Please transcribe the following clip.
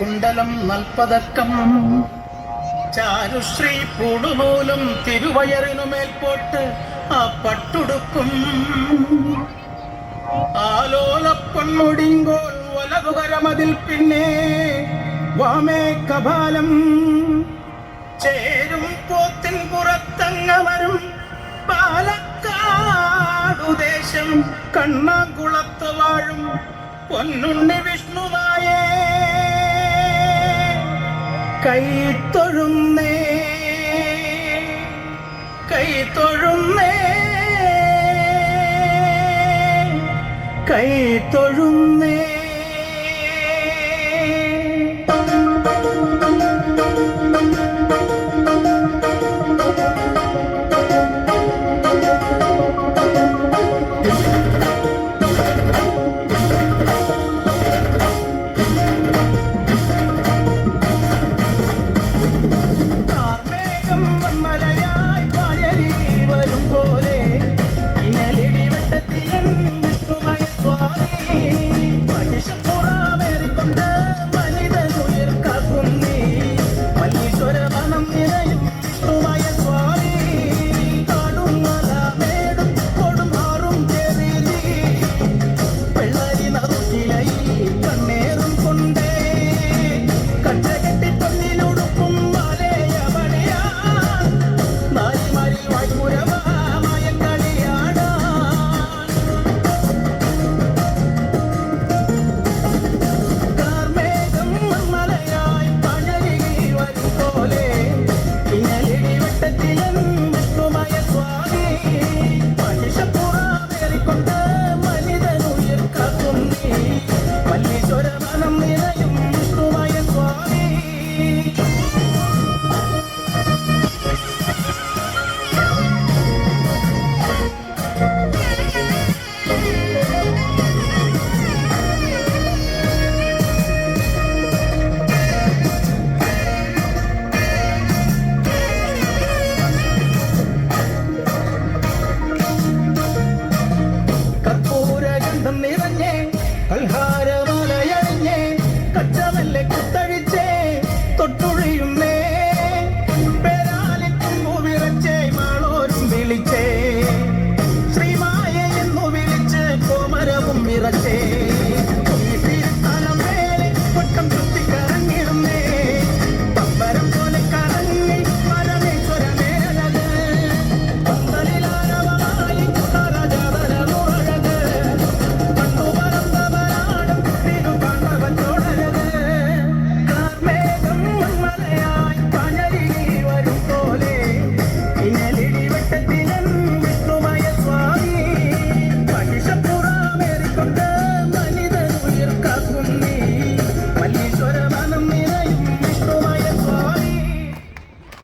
കുണ്ടലം നൽപ്പതക്കം. ചാരുശ്രീ പൂടുനൂലും തിരുവയറിനു മേൽപോട്ട് ആ പട്ടുടുക്കും. ആലോലപ്പൊന്മുടിങ്കോൾ വലതുകരമതിൽ പിന്നെ വാമേ കപാലം. ചേരും പോത്തിൻ പുറത്തങ്ങവരും പാലക്കാടുദേശം കണ്ണാകുളത്ത് വാഴും പൊന്നുണ്ണി വിഷ്ണുവായേ കൈത്തൊഴുന്നേ കൈത്തൊഴുന്നേ കൈത്തൊഴുന്നേ